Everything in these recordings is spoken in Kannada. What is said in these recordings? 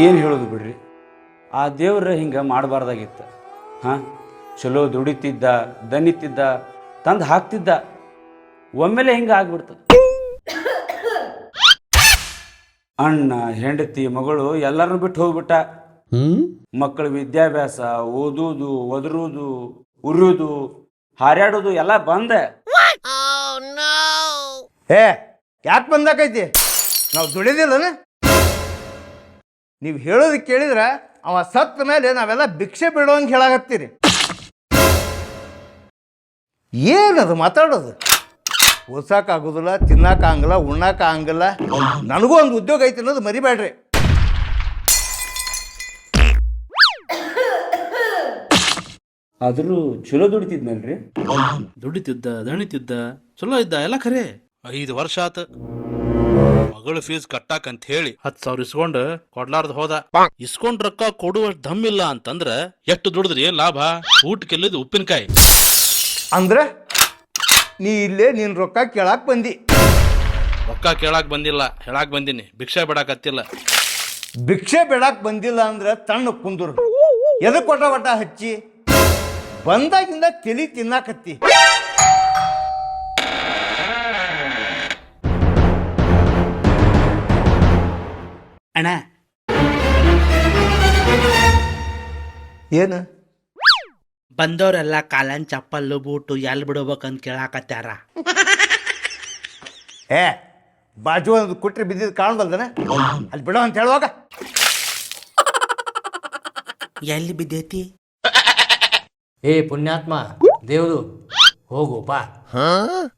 ಏನು ಹೇಳೋದು ಬಿಡ್ರಿ? ಆ ದೇವ್ರ ಹಿಂಗೆ ಮಾಡಬಾರ್ದಾಗಿತ್ತು ಹಾಂ? ಚಲೋ ದುಡಿತಿದ್ದ ದನಿತಿದ್ದ ತಂದು ಹಾಕ್ತಿದ್ದ. ಒಮ್ಮೆಲೆ ಹಿಂಗೆ ಆಗ್ಬಿಡ್ತದೆ. ಅಣ್ಣ ಹೆಂಡತಿ ಮಗಳು ಎಲ್ಲರನ್ನು ಬಿಟ್ಟು ಹೋಗ್ಬಿಟ್ಟ. ಮಕ್ಕಳ ವಿದ್ಯಾಭ್ಯಾಸ ಓದೋದು ಒದರುವುದು ಉರಿಯೋದು ಹಾರ್ಯಾಡೋದು ಎಲ್ಲ ಬಂದೆ. ಏ ಯಾಕೆ ಬಂದಾಕೈತಿ? ನಾವು ದುಡಿದಿಲ್ಲ ನೀವು ಹೇಳೋದು ಕೇಳಿದ್ರೆ ಅವ ಸತ್ತ ಮೇಲೆ ನಾವೆಲ್ಲ ಭಿಕ್ಷೆ ಬಿಡೋಂಗೆ ಹೇಳಾಕತ್ತೀರಿ. ಏನದು ಮಾತಾಡೋದು? ಓದ್ಸಕ್ಕಾಗೋದಿಲ್ಲ ತಿನ್ನಕ್ಕಾಗಲ್ಲ ಉಣ್ಣಕ್ಕಾಗಲ್ಲ ನನಗೂ ಒಂದು ಉದ್ಯೋಗ ಐತಿ ಅನ್ನೋದು ಮರಿಬೇಡ್ರಿ. ಆದರೂ ಚಲೋ ದುಡಿತಿದ್ನಲ್ರಿ? ದುಡಿತಿದ್ದ ದಣಿತಿದ್ದ ಚಲೋ ಇದ್ದ ಎಲ್ಲ ಖರೆ. ಐದು ವರ್ಷ ಆತ. ಮಗಳ ಫೀಸ್ ಕಟ್ಟಾಕ ಅಂತ ಹೇಳಿ ಹತ್ತು ಸಾವಿರ ಇಸ್ಕೊಂಡ್ ಕೊಡ್ಲಾರ್ದ ಹೋದ. ಇಸ್ಕೊಂಡ್ ರೊಕ್ಕ ಕೊಡುವ ದಮ್ಮಿಲ್ಲ ಅಂತಂದ್ರ ಎಷ್ಟು ದುಡಿದ್ರಿ ಏನ್ ಲಾಭ? ಊಟಕ್ಕೆಲ್ಲದು ಉಪ್ಪಿನಕಾಯಿ. ಅಂದ್ರೆ ನೀ ಇಲ್ಲೇ ನಿನ್ನ ರೊಕ್ಕ ಕೇಳಾಕ್ ಬಂದಿ. ರೊಕ್ಕ ಕೇಳಾಕ್ ಬಂದಿಲ್ಲ ಹೇಳಾಕ್ ಬಂದಿನಿ. ಭಿಕ್ಷೆ ಬಿಡಾಕತ್ತಿಲ್ಲ. ಭಿಕ್ಷೆ ಬೇಡಾಕ್ ಬಂದಿಲ್ಲ ಅಂದ್ರೆ ತಣ್ಣ ಕುಂದರು. ಎದಕ್ಕೆ ಕೊಟ್ಟ ಒಟ್ಟ ಹಚ್ಚಿ? ಬಂದಾಗಿಂದ ತಲಿ ತಿನ್ನಾಕತ್ತಿ. ಅಣ್ಣ. ಏನು? ಬಂದವರೆಲ್ಲ ಕಾಲನ್ ಚಪ್ಪಲ್ಲು ಬೂಟು ಎಲ್ಲಿ ಬಿಡಬೇಕಂತ ಕೇಳಾಕತ್ಯಾರ. ಏ ಬಾಜು ಒಂದು ಕುಟ್ರಿ ಬಿದ್ದಿದ್ ಕಾಣದಲ್ದನ? ಅಲ್ಲಿ ಬಿಡೋ ಅಂತ ಹೇಳುವಾಗ. ಎಲ್ಲಿ ಬಿದ್ದೈತಿ? ಏ ಪುಣ್ಯಾತ್ಮ ದೇವ್ರು ಹೋಗು ಬಾ.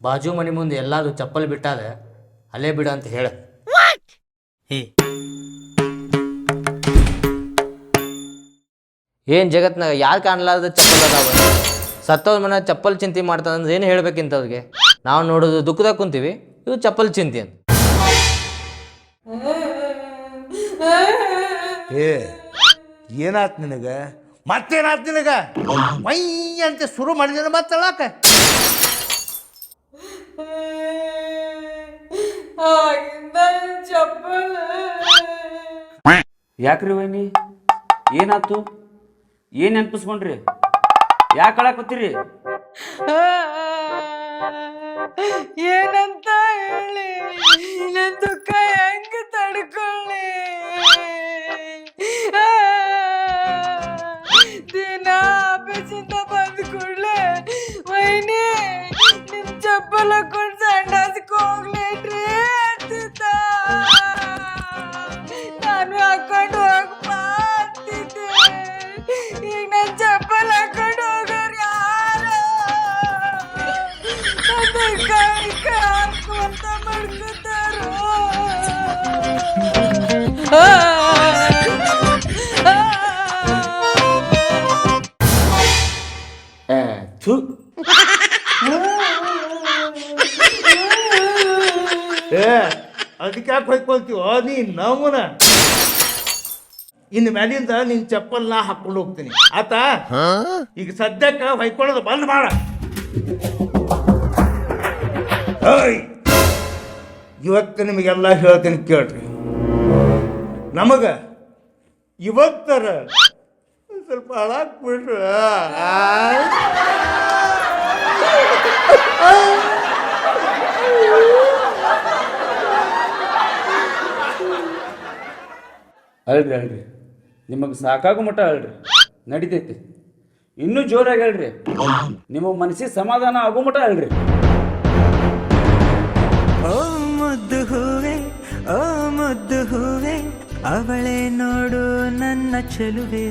ಬಾಜು ಮನೆ ಮುಂದೆ ಎಲ್ಲಾರು ಚಪ್ಪಲ್ ಬಿಟ್ಟಾದ ಅಲ್ಲೇ ಬಿಡ ಅಂತ ಹೇಳ. ಹೇ ಏನ್ ಜಗತ್ನಾಗ ಯಾರು ಕಾಣಲಾರ್ದ ಚಪ್ಪಲ್ ಅದಾವ? ಸತ್ತವ್ರ ಮನೆ ಚಪ್ಪಲ್ ಚಿಂತೆ ಮಾಡ್ತಾನಂದ್ರೆ ಏನು ಹೇಳ್ಬೇಕಿಂತವ್ರಿಗೆ? ನಾವು ನೋಡೋದು ದುಃಖದಾಗ ಕುಂತೀವಿ ಇದು ಚಪ್ಪಲ್ ಚಿಂತೆ ಅಂತ. ಏ ಏನಾತ್ ನಿನಗ? ಮತ್ತೇನಾತ್ ನಿನಗ? ಮೈ ಅಂತ ಶುರು ಮಾಡಿದ್ರೆ ಮತ್ತೆ ಚಪ್ಪಲ್. ಯಾಕ್ರಿ ವೈನಿ? ಏನಾತು? ಏನ್ ನೆನಪಿಸ್ಕೊಂಡ್ರಿ? ಯಾಕೆ ಅಳಾಕತ್ತೀರಿ ಏನಂತ ಹೇಳಿ? ದುಃಖ ಅದಕ್ಕೆ ಯಾಕೆ ಹೊಯ್ಕೊಳ್ತೀವೋ ನೀ ನಮ್ಮನ ಇನ್ನು ಮ್ಯಾಲಿಂದ ನಿನ್ ಚಪ್ಪಲ್ ನಾ ಹಾಕೊಂಡು ಹೋಗ್ತೀನಿ ಆತ ಈಗ ಸದ್ಯಕ್ಕೆ ಹೊಯ್ಕೊಳ್ಳೋದು ಬಂದ್ ಮಾಡ ಇವತ್ತು ನಿಮಗೆಲ್ಲ ಹೇಳ್ತೀನಿ ಕೇಳ್ರಿ. ನಮಗ ಇವತ್ತರ ಸ್ವಲ್ಪ ಹಾಳಾಕ್ಬಿಡ್ರ ಅಲ್ರಿ ಅಲ್ರಿ ನಿಮಗೆ ಸಾಕಾಗು ಮಟ್ಟ ಅಲ್ರಿ ನಡಿತೈತಿ. ಇನ್ನೂ ಜೋರಾಗಿ ಹೇಳ್ರಿ. ನಿಮ್ಮ ಮನಸ್ಸಿಗೆ ಸಮಾಧಾನ ಆಗೋ ಮಟ್ಟ ಅಳ್ರಿ ಓ ಮುದ್ದು ಹೂವೆ ಓ ಮುದ್ದು ಹೂವೆ ಅವಳೆ ನೋಡು ನನ್ನ ಚೆಲುವೆ.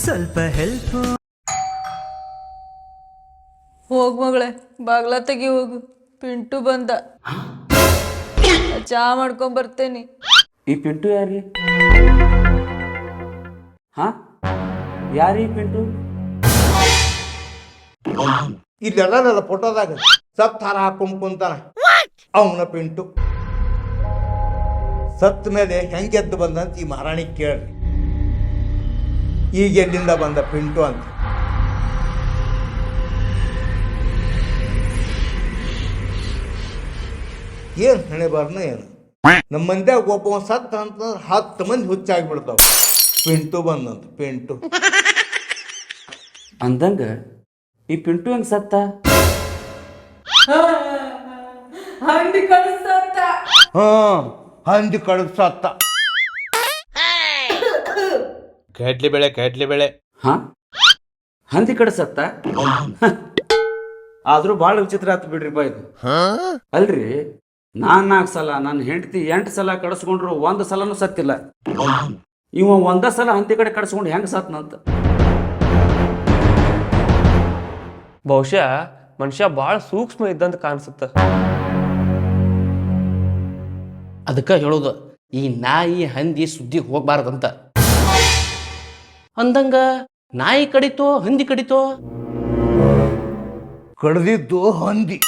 ಸ್ವಲ್ಪ ಹೆಲ್ಪ್ ಹೋಗ್ ಮಗಳೇ ಬಾಗ್ಲ ತೆಗಿ ಹೋಗು. ಪಿಂಟು ಬಂದ. ಚಾ ಮಾಡ್ಕೊಂಡ್ ಬರ್ತೇನೆ. ಈ ಪಿಂಟು ಯಾರಿ ಹಾ? ಯಾರೀ ಪಿಂಟು? ಇಲ್ಲೆಲ್ಲ ಫೋಟೋದಾಗ ಸಪ್ ಹಾರ ಹಾಕೊಂಡ್ ಕುಂತಾನ ಅವನ ಪಿಂಟು. ಸತ್ತ ಮೇಲೆ ಹೆಂಗೆದ್ದು ಬಂದಂತ ಈ ಮಹಾರಾಣಿ ಕೇಳ್ರಿ. ಈಗ ಎಲ್ಲಿಂದ ಬಂದ ಪಿಂಟು ಅಂತ. ಏನ್ ಹಣೆ ಬಾರ್ನ ಏನು? ನಮ್ಮ ಮಂದ್ಯಾಗ ಒಬ್ಬ ಸತ್ತ ಅಂತ ಹತ್ತು ಮಂದಿ ಹುಚ್ಚಾಗ್ಬಿಡ್ತಾವ ಪಿಂಟು ಬಂದಂತ ಪಿಂಟು. ಅಂದಂಗ ಈ ಪಿಂಟು ಹೆಂಗ್ ಸತ್ತ? ಹಂಡಿ ಕಳಿಸತ್ತ. ಹ ಹಂದಿ ಕಳಿಸತ್ತ. ಸತ್ತ ಕಡ್ಲಿ ಬೆಳೆ ಕಡ್ಲಿ ಬೆಳೆ. ಹಾ? ಹಂದಿ ಕಳಿಸತ್ತ? ಸತ್ತ ಆದ್ರೂ ಭಾಳ ವಿಚಿತ್ರ ಆತು ಬಿಡ್ರಿಪ್ಪ ಇದು. ಅಲ್ರಿ ನಾನ್ ನಾಲ್ಕು ಸಲ ನನ್ನ ಹೆಂಡತಿ ಎಂಟು ಸಲ ಕಡಿಸ್ಕೊಂಡ್ರು ಒಂದ್ ಸಲನು ಸತ್ತಿಲ್ಲ. ಇವ ಒಂದ ಸಲ ಹಂದಿ ಕಡೆ ಕಡಿಸ್ಕೊಂಡು ಹೆಂಗ್ ಸತ್ನಂತ ಬಹುಶಃ ಮನುಷ್ಯ ಭಾಳ ಸೂಕ್ಷ್ಮ ಇದ್ದಂತ ಕಾಣಿಸುತ್ತ. ಅದಕ್ಕೆ ಹೇಳೋದು ಈ ನಾಯಿ ಹಂದಿ ಸುದ್ದಿ ಹೋಗ್ಬಾರ್ದಂತ. ಅಂದಂಗ ನಾಯಿ ಕಡಿತೋ ಹಂದಿ ಕಡಿತೋ? ಕಡ್ದಿದ್ದು ಹಂದಿ.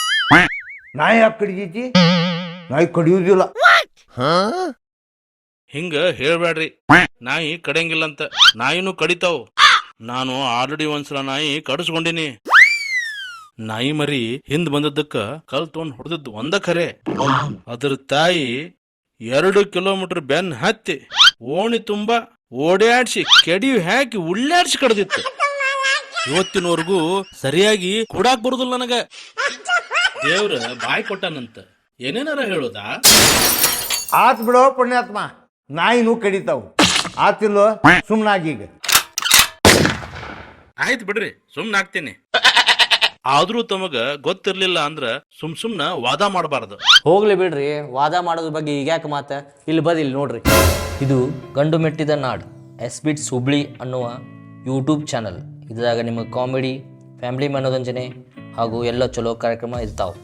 ನಾಯಿ ಯಾಕೆ ಕಡಿದೈತಿ? ನಾಯಿ ಕಡಿಯುವುದಿಲ್ಲ ಹಿಂಗ ಹೇಳ್ಬೇಡ್ರಿ ನಾಯಿ ಕಡಿಯಂಗಿಲ್ಲಂತ ನಾಯಿನೂ ಕಡಿತಾವ್. ನಾನು ಆಲ್ರೆಡಿ ಒಂದ್ಸಲ ನಾಯಿ ಕಡಿಸ್ಕೊಂಡಿನಿ. ನಾಯಿ ಮರಿ ಹಿಂದ್ ಬಂದದ್ದಕ್ಕ ಕಲ್ ತಗೊಂಡ್ ಹೊಡೆದದ್ದು ಒಂದ ಖರೆ. ಅದ್ರ ತಾಯಿ ಎರಡು ಕಿಲೋಮೀಟರ್ ಬೆನ್ ಹತ್ತಿ ಓಣಿ ತುಂಬಾ ಓಡಾಡ್ಸಿ ಕೆಡಿ ಹಾಕಿ ಉಳ್ಳಾಡ್ಸಿ ಕಡ್ದಿತ್ತು. ಇವತ್ತಿನವರೆಗೂ ಸರಿಯಾಗಿ ಕೊಡಾಕ್ ಬರುದಿಲ್ಲ ನನಗ. ದೇವ್ರ ಬಾಯಿ ಕೊಟ್ಟನಂತ. ಏನೇನಾರ ಹೇಳೋದಾ? ಆತ್ ಬಿಡೋ ಪುಣ್ಯಾತ್ಮ. ನಾಯಿನೂ ಕಡಿತಾವು. ಆತಿಲ್ಲೋ ಈಗ. ಆಯ್ತು ಬಿಡ್ರಿ ಸುಮ್ನ ಆಗ್ತೀನಿ ಆದ್ರೂ ತಮಗ ಗೊತ್ತಿರ್ಲಿಲ್ಲ ಅಂದ್ರ ಸುಮ್ ಸುಮ್ನ ವಾದ ಮಾಡಬಾರ್ದು. ಹೋಗ್ಲಿ ಬಿಡ್ರಿ, ವಾದ ಮಾಡೋದ್ರ ಬಗ್ಗೆ ಈಗ ಯಾಕೆ ಮಾತ? ಇಲ್ಲಿ ಬದಿ ಇಲ್ಲಿ ನೋಡ್ರಿ. ಇದು ಗಂಡು ಮೆಟ್ಟಿದ ನಾಡ್, ಎಸ್ ಬಿಟ್ಸ್ ಹುಬ್ಳಿ ಅನ್ನುವ ಯೂಟ್ಯೂಬ್ ಚಾನಲ್ ಇದ್ರಾಗ ನಿಮಗೆ ಕಾಮಿಡಿ ಫ್ಯಾಮಿಲಿ ಮನೋರಂಜನೆ ಹಾಗೂ ಎಲ್ಲ ಚಲೋ ಕಾರ್ಯಕ್ರಮ ಇರ್ತಾವೆ.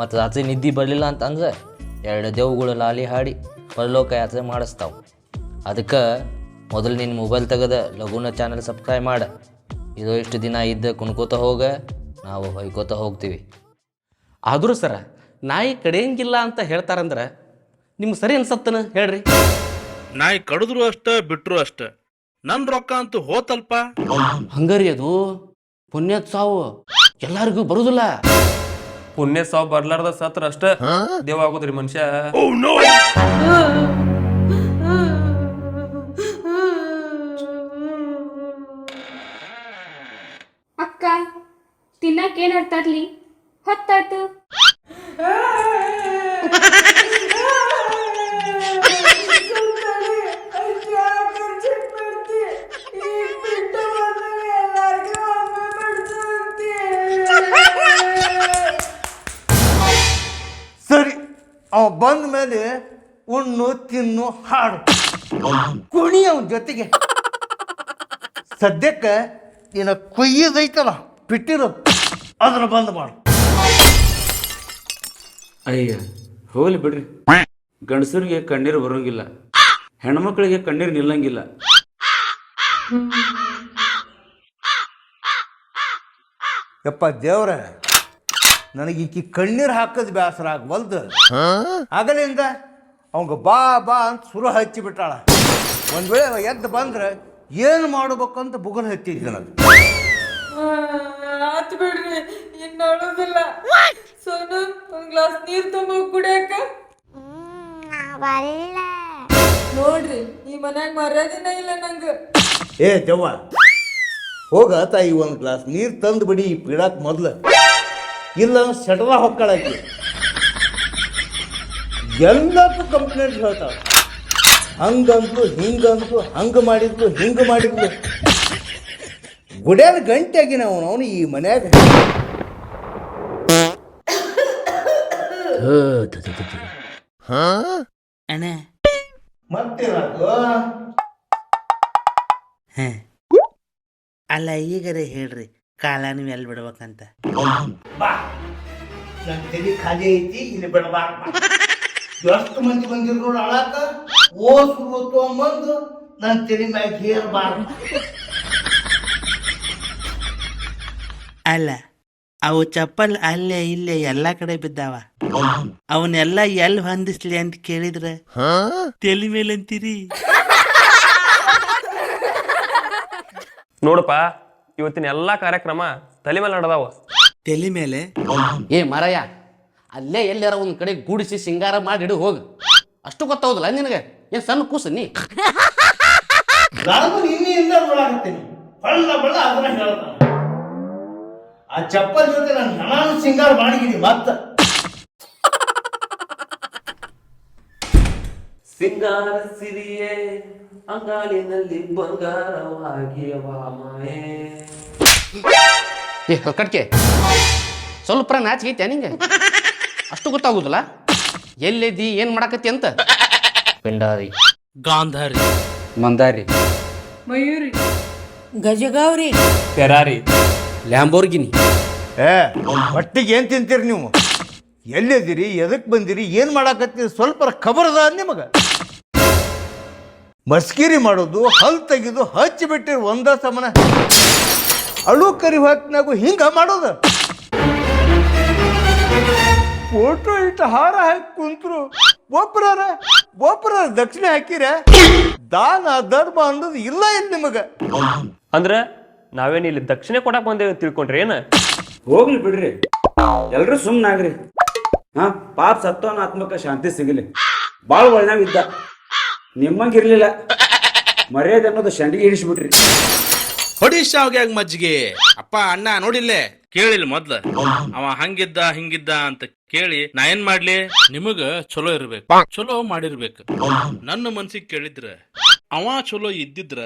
ಮತ್ತು ರಾತ್ರಿ ನಿದ್ದೆ ಬರಲಿಲ್ಲ ಅಂತಂದ್ರೆ ಎರಡು ದೇವುಗಳು ಲಾಲಿ ಹಾಡಿ ಪರಲೋಕ ಯಾತ್ರೆ ಮಾಡಿಸ್ತಾವೆ. ಅದಕ್ಕೆ ಮೊದಲು ನಿನ್ನ ಮೊಬೈಲ್ ತೆಗೆದ ಲಘುನ ಚಾನಲ್ ಸಬ್ಸ್ಕ್ರೈಬ್ ಮಾಡ. ಇದು ಇಷ್ಟು ದಿನ ಇದ್ದ ಕುಣ್ಕೋತ ಹೋಗ. ನಾವು ಹೊಯ್ಕೋತ ಹೋಗ್ತೀವಿ. ಆದರೂ ಸರ ನಾಯಿ ಕಡಿಯಂಗಿಲ್ಲ ಅಂತ ಹೇಳ್ತಾರಂದ್ರೆ ನಿಮ್ಗೆ ಸರಿ ಅನ್ಸತ್ತನ? ಹೇಳ್ರಿ. ನಾಯಿ ಕಡಿದ್ರು ಅಷ್ಟ ಬಿಟ್ರು ಅಷ್ಟ. ನನ್ ರೊಕ್ಕ ಅಂತೂ ಹೋತಲ್ಪ. ಹಂಗರಿ ಅದು. ಪುಣ್ಯದ ಸಾವು ಎಲ್ಲಾರಿಗೂ ಬರುದಿಲ್ಲ. ಪುಣ್ಯ ಸಾವು ಬರ್ಲಾರ್ದ ಸತ್ರ ಅಷ್ಟ. ದೇವ ಆಗೋದ್ರಿ ಮನುಷ್ಯ. ತಿನ್ನಕ್ ಏನ್ ತರ್ಲಿ ಹೊತ್ತಾಯ್ತು ಸರಿ ಅವ ಬಂದ ಮೇಲೆ ಉಣ್ಣು ತಿನ್ನು ಹಾಡು ಕುಣಿ ಅವನ ಜೊತೆಗೆ ಸದ್ಯಕ್ಕೆ ನಿನ್ನ ಕೊಯ್ಯದೈತಲ್ಲ ಬಿಟ್ಟಿರೋದು ಅದನ್ನ ಬಂದ್ ಮಾಡು. ಅಯ್ಯ ಹೋಗ್ಲಿ ಬಿಡ್ರಿ. ಗಂಡಸರಿಗೆ ಕಣ್ಣೀರು ಬರೋಂಗಿಲ್ಲ. ಹೆಣ್ಮಕ್ಳಿಗೆ ಕಣ್ಣೀರು ನಿಲ್ಲಂಗಿಲ್ಲ. ಯಪ್ಪ ದೇವ್ರ ನನಗೆ ಈಕಿ ಕಣ್ಣೀರು ಹಾಕದ್ ಬೇಸರ ಆಗವಲ್ದು. ಆಗಲಿಂದ ಅವಂಗ ಬಾ ಬಾ ಅಂತ ಸುರು ಹಚ್ಚಿ ಬಿಟ್ಟಾಳ ಒಂದ್ ವೇಳೆ ಅವ ಎದ್ದು ಬಂದ್ರೆ ಏನು ಮಾಡ್ಬೇಕಂತ ಬುಗಲ್ ಹತ್ತಿದ್ದೆ ನನಗೆ. ಇನ್ನು ಅಳೋದಿಲ್ಲ ಸೋನು ಒಂದ್ ಗ್ಲಾಸ್ ನೀರ್ ತುಂಬ ಕುಡಿಯಕ ನೋಡ್ರಿ ಈ ಮನ್ಯಾಗ ಮರ್ಯಾದಿನ ಇಲ್ಲ ನಂಗ. ಏ ಜವ್ವ ಹೋಗ ತಾಯಿ ಒಂದು ಗ್ಲಾಸ್ ನೀರು ತಂದು ಬಿಡಿ ಈ ಪೀಡಾಕ್ ಮೊದ್ಲು. ಇಲ್ಲ ಸೆಟದ ಹೊಕ್ಕಳಕ್ಕೆ. ಎಲ್ಲಕ್ಕೂ ಕಂಪ್ಲೇಂಟ್ ಹೇಳ್ತಾವ ಹಂಗಂತು ಹಿಂಗಂತು ಹಂಗ ಮಾಡಿದ್ರು ಹಿಂಗ ಮಾಡಿದ್ಲು. ಗುಡ್ಯಾನ ಗಂಟೆಗಿನ ಅವನು ಅವನು ಈ ಮನ್ಯಾಗ ಮತ್ತೇನಾಯ್ತು ಅಲ್ಲ ಈಗರೆ ಹೇಳ್ರಿ ಕಾಲ ನೀವು ಎಲ್ಲಿ ಬಿಡ್ಬೇಕಂತ? ನನ್ನ ತಲೆ ಖಾಲಿ ಐತಿ ಇಲ್ಲಿ ಬಿಡಬಾರ್ದ ಎಷ್ಟು ಮಂದಿ ಬಂದಿರ್ ನೋಡು ಅಳಾಕ? ಓಸ್ ತೊಗೊಂಬಂದು ನನ್ನ ತಲೆ ಮ್ಯಾಗ ಹೇರ್ಬಾರ್ದು. ಅಲ್ಲ ಅವು ಚಪ್ಪಲ್ ಅಲ್ಲೇ ಇಲ್ಲೇ ಎಲ್ಲ ಕಡೆ ಬಿದ್ದಾವ. ಅವನ್ನೆಲ್ಲ ಎಲ್ ಹೊಂದಿಸ್ಲಿ ಅಂತ ಕೇಳಿದ್ರೆ ತಲೆ ಮೇಲೆ ಅಂತೀರಿ. ನೋಡಪ್ಪ ಇವತ್ತಿನ ಎಲ್ಲಾ ಕಾರ್ಯಕ್ರಮ ತಲೆ ಮೇಲೆ ನಡೆದಾವ. ತಲೆ ಮೇಲೆ? ಏ ಮರಯ್ಯ ಅಲ್ಲೇ ಎಲ್ಲಾರ ಒಂದ್ ಕಡೆ ಗೂಡಿಸಿ ಸಿಂಗಾರ ಮಾಡಿ ಹಿಡಿದು ಹೋಗು. ಅಷ್ಟು ಗೊತ್ತಾಗೋದಿಲ್ಲ ನಿನಗೆ? ಏನ್ ಸಣ್ಣ ಕೂಸು ನೀ? ನಾನು ನಿನ್ನೆಯಿಂದ ನೋಡಾಕತ್ತೀನಿ. ಬಳ್ಳ ಬಳ್ಳ ಅದನ್ನ ಹೇಳ್ತಾನೆ. ಆ ಚಪ್ಪಲ್ ಜೊತೆ ನಾನು ನಾನು ಸಿಂಗಾರ ಮಾಡಿದ್ದೀನಿ ಮತ್ತ. ಸಿಂಗಾರ ಸಿರಿಯೇ ಅಂಗಾಲಿನಲ್ಲಿ ಬಂಗಾರವಾಗಿಯವ ಮಾಯೇ. ಏ ಕಟ್ಕೆ. ಸ್ವಲ್ಪ ನಾಚಿಕೆ ಐತೆ ನಿಂಗೆ? ಅಷ್ಟು ಗೊತ್ತಾಗುದಿಲ್ಲ? ಎಲ್ಲಿದ್ದಿ ಏನು ಮಾಡಾಕತ್ತಿ ಅಂತ? ಪಿಂಡಾರಿ. ಗಾಂಧಾರಿ. ಮಂದಾರಿ. ಮಯೂರಿ. ಗಜಗೌರಿ. ಫೆರಾರಿ ಲ್ಯಾಂಬೋರ್ಗಿನಿ ಏ ಹೊಟ್ಟಿಗೆ ಏನು ತಿಂತೀರಿ ನೀವು? ಎಲ್ಲಿದ್ದೀರಿ ಎದಕ್ಕೆ ಬಂದಿರಿ ಏನು ಮಾಡಾಕತ್ತೀರಿ? ಸ್ವಲ್ಪ ಅದ ನಿಮಗೆ. ಮಸ್ಕಿರಿ ಮಾಡೋದು ಹಲ್ ತೆಗೆದು ಹಚ್ಚಿ ಬಿಟ್ಟಿರಿ ಒಂದ ಸಮನ. ಅಳು ಕರಿ ಹೊತ್ತಿನಾಗು ಹಿಂಗ ಮಾಡೋದು. ಫೋಟೋ ಇಟ್ಟು ಹಾರ ಹಾಕಿ ಕುಂತರು. ಒಬ್ಬರ ಒಬ್ಬರ ದಕ್ಷಿಣೆ ಹಾಕಿರ. ದಾನ ಧರ್ಮ ಅನ್ನೋದು ಇಲ್ಲ ಇಲ್ಲಿ ನಿಮಗೆ? ಅಂದ್ರ ನಾವೇನ್ ಇಲ್ಲಿ ದಕ್ಷಿಣೆ ಕೊಡಕ್ ಬಂದೇವೆ ಅಂತ ತಿಳ್ಕೊಂಡ್ರಿ ಏನ? ಹೋಗ್ಲಿ ಬಿಡ್ರಿ. ಎಲ್ರು ಸುಮ್ಮನಾಗ್ರಿ ಹಾ ಪಾಪ ಸತ್ತವನ ಆತ್ಮಕ ಶಾಂತಿ ಸಿಗಲಿ. ಬಾಳ ಒಳ್ಳೆನಾಗ ಇದ್ದ. ನಿಮ್ಮಂಗಿರ್ಲಿಲ್ಲ ಮರ್ಯಾದೆ ಅನ್ನೋದು ಶಂಡಿಗೆ ಹಿಡಿಸ್ಬಿಟ್ರಿ ಹೊಡಿ ಶಾವ್ಗ್ಯಾಗ ಮಜ್ಜಿಗೆ. ಅಪ್ಪ ಅಣ್ಣ ನೋಡಿಲ್ಲೇ? ಕೇಳಿಲ್ಲ ಮೊದ್ಲ. ಅವ ಹಂಗಿದ್ದ ಹಿಂಗಿದ್ದ ಅಂತ ಕೇಳಿ ನಾ ಏನ್ ಮಾಡ್ಲಿ? ನಿಮಗ ಚಲೋ ಇರ್ಬೇಕು. ಚಲೋ ಮಾಡಿರ್ಬೇಕು. ನನ್ನ ಮನ್ಸಿಗೆ ಕೇಳಿದ್ರ ಅವ ಚಲೋ ಇದ್ದಿದ್ರ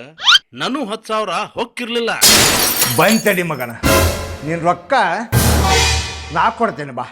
ನಾನು ಹತ್ತು ಸಾವಿರ ಹೊಕ್ಕಿರ್ಲಿಲ್ಲ. ಬಂತಡಿ ಮಗನ. ನೀನ್ ರೊಕ್ಕ ನಾ ಕೊಡ್ತೇನೆ ಬಾ.